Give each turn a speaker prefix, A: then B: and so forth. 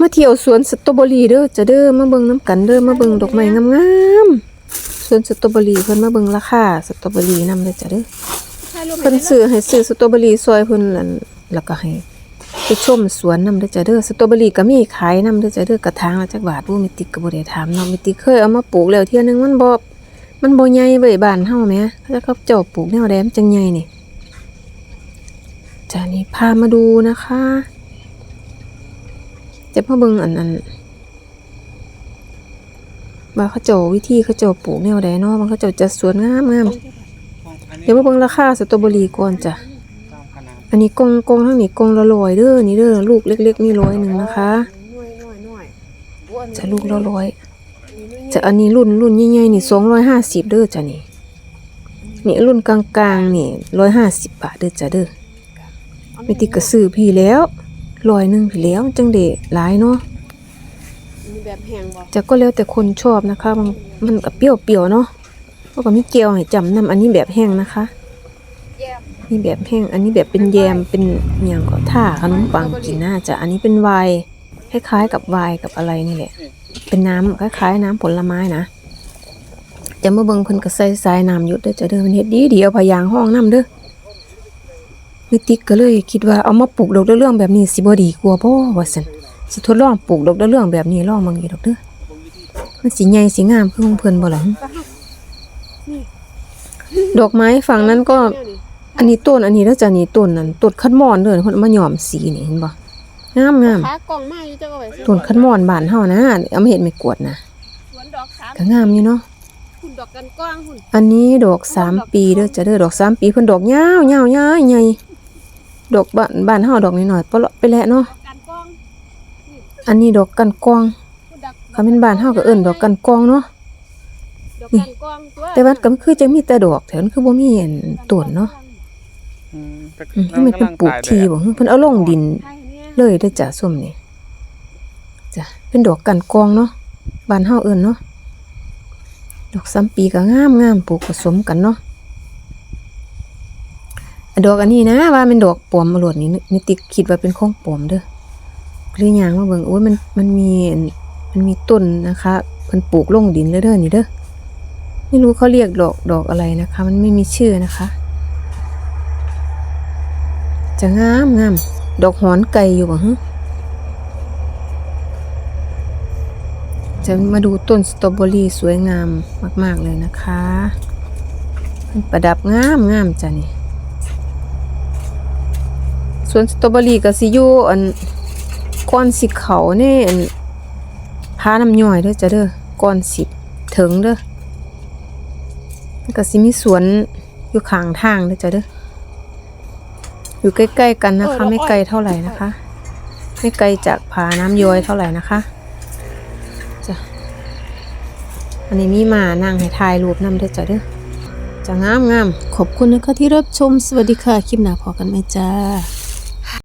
A: มาเที่ยวสวนสตรอเบอรี่เด้อจะเด้อมาเบิ่งน้ำกันเด้อมาเบิ่งดอกไม้งามๆสวนสตรอเบอรี่เพิ่นมาเบิ่งราคาสตรอเบอรี่นำเด้อจ้ะเด้อเพิ่นซื้อให้ซื้อสตรอเบอรี่ซอยเพิ่นนั่นแล้วก็ให้ไปชมสวนนำเด้อจ้ะเด้อสตรอเบอรี่ก็มีขายนำเด้อจ้ะเด้อกระถางละจักบาทบ่มีติ๊กก็บ่ได้ถามเนาะมีติ๊กเคยเอามาปลูกแล้วเที่ยนึงมันบ่มันบ่ใหญ่เว้ยบ้านเฮาแหมเขาจะเขาเจ้าปลูกแนวใดมันจังใหญ่นี่จ้ะนี่พามาดูนะคะ จะพ่อเบิงอันนั้นว่าเขาเจ้าวิธีเขาเจ้าปลูกแนวใดเนาะมันเขาเจ้าจะสวนงามงามเดี๋ยวมาเบิ่งราคาสตรอเบอรี่ก่อนจ้ะอันนี้กงกงทั้งนี้กงละร้อยเด้อนี่เด้อลูกเล็ก ๆ นี่ร้อยหนึ่งนะคะจะลูกละร้อยจะอันนี้รุ่นรุ่นใหญ่ๆนี่สองร้อยห้าสิบเด้อจ้ะนี่นี่รุ่นกลางๆนี่ร้อยห้าสิบบาทเด้อจ้ะเด้อไม่ติดกระซื้อพี่แล้ว ร้อยหนึ่งพี่แล้วจังเดะหลายเนาะ
B: มีแบบแห้งบ่
A: จะก็แล้วแต่คนชอบนะคะมันมันกับเปรี้ยวๆเนาะเพราะก็มีเกลียวให้จำนำอันนี้แบบแห้งนะคะ
B: แย่ม
A: นี่แบบแห้งอันนี้แบบเป็นแยมเป็นอหย่างก็ท่าขนมปังกินน่าจะอันนี้เป็นไวน์คล้ายๆ กับไวน์กับอะไรนี่แหละ เป็นน้ำคล้ายๆ น้ำผลไม้นะจะมาเบิ่งเพิ่นก็ใส่สายน้ำหยุดเด้อจะเด้อมันเฮ็ดดีเดียวพะยางห้องน้ำเด้อ มิติกก็เลยคิดว่าเอามาปลูกดอกเรื่องแบบนี้สิบ่ดีกว่าบ่ว่าซั่นสิทดลองปลูกดอกเรื่องแบบนี้ลองบางอีดอกเด้อมันสิใหญ่สิงามคือของเพิ่นบ่ล่ะหึดอกไม้ฝั่งนั้นก็
B: เนี่ยนี่
A: อันนี้ต้นอันนี้แล้วจ้ะนี่ต้นนั่นต้นคัดมอนเด้อเพิ่นเอามาย้อมสีนี่เห็นบ่งามงาม
B: ขากล่องมาอยู่จังเอาไว้ซื้อ
A: ต้นคัดมอนบ้านเฮานะเอามาเฮ็ดไม่กวาดนะ
B: สวนดอกสาม
A: ก็งามอยู่เนาะ
B: หุ่นดอกกันกว้างหุ่น
A: อันนี้ดอกสามปีเด้อจ้ะเด้อดอกสามปีเพิ่นดอกยาวยาวยาวใหญ่ ดอกบ้านบ้านเฮาดอกน้อยๆปะเลาะไปแหละเนาะ
B: ดอกกันกว้าง
A: อันนี้ดอกกันกวาง
B: หุ่นดอก
A: เขาเป็นบ้านเฮาก็เอิ้นดอกกันกวางเนาะ
B: ดอกกันกว้างตัว
A: แต่ว่าก็คือจะมีแต่ดอกแถวนั้นคือบ่มีอันต้นเนาะ
C: อืมแต่
A: อืมคือมันเป็นปลูกทีบ่ฮึเพิ่นเอาลงดิน
B: ใช่เนี่ย
A: เลยเด้อจ้ะส้มนี่จ้ะเป็นดอกกันกองเนาะบ้านเฮาเอิ้นเนาะดอกซ้ำปีก็งามงามปลูกผสมกันเนาะอัน ดอกอันนี้นะว่าเป็นดอกปลอมมาหลดนี่มิติคิดว่าเป็นของปลอมเด้อหรือยังมาเบิ่งโอ้ยมันมันมีมันมีต้นนะคะเพิ่นปลูกลงดินเลยเด้อนี่เด้อไม่รู้เขาเรียกดอกดอกอะไรนะคะ มันไม่มีชื่อนะคะ จะงามงามดอกหอนไก่อยู่บ่ฮะจะมาดูต้นสตรอเบอรี่สวยงามมาก ๆ เลยนะคะ มันประดับงามงามจ้ะนี่ สวนสตรอเบอรี่ก็สิอยู่อันก้อนสิเขาแน่อันพาน้ำย่อยเด้อจ้ะเด้อก้อนสิถึงเด้อแล้วก็สิมีสวนอยู่ข้างทางเด้อจ้ะเด้ออยู่ใกล้ๆกันนะคะ ไม่ไกลเท่าไหร่นะคะ ไม่ไกลจากผาน้ำย้อยเท่าไหร่นะคะจ้ะอันนี้มีหมานั่งให้ถ่ายรูปนำเด้อจ้ะเด้อจะงามงามๆขอบคุณนะคะที่รับชมสวัสดีค่ะ คลิปหน้าพอกันไหมจ้า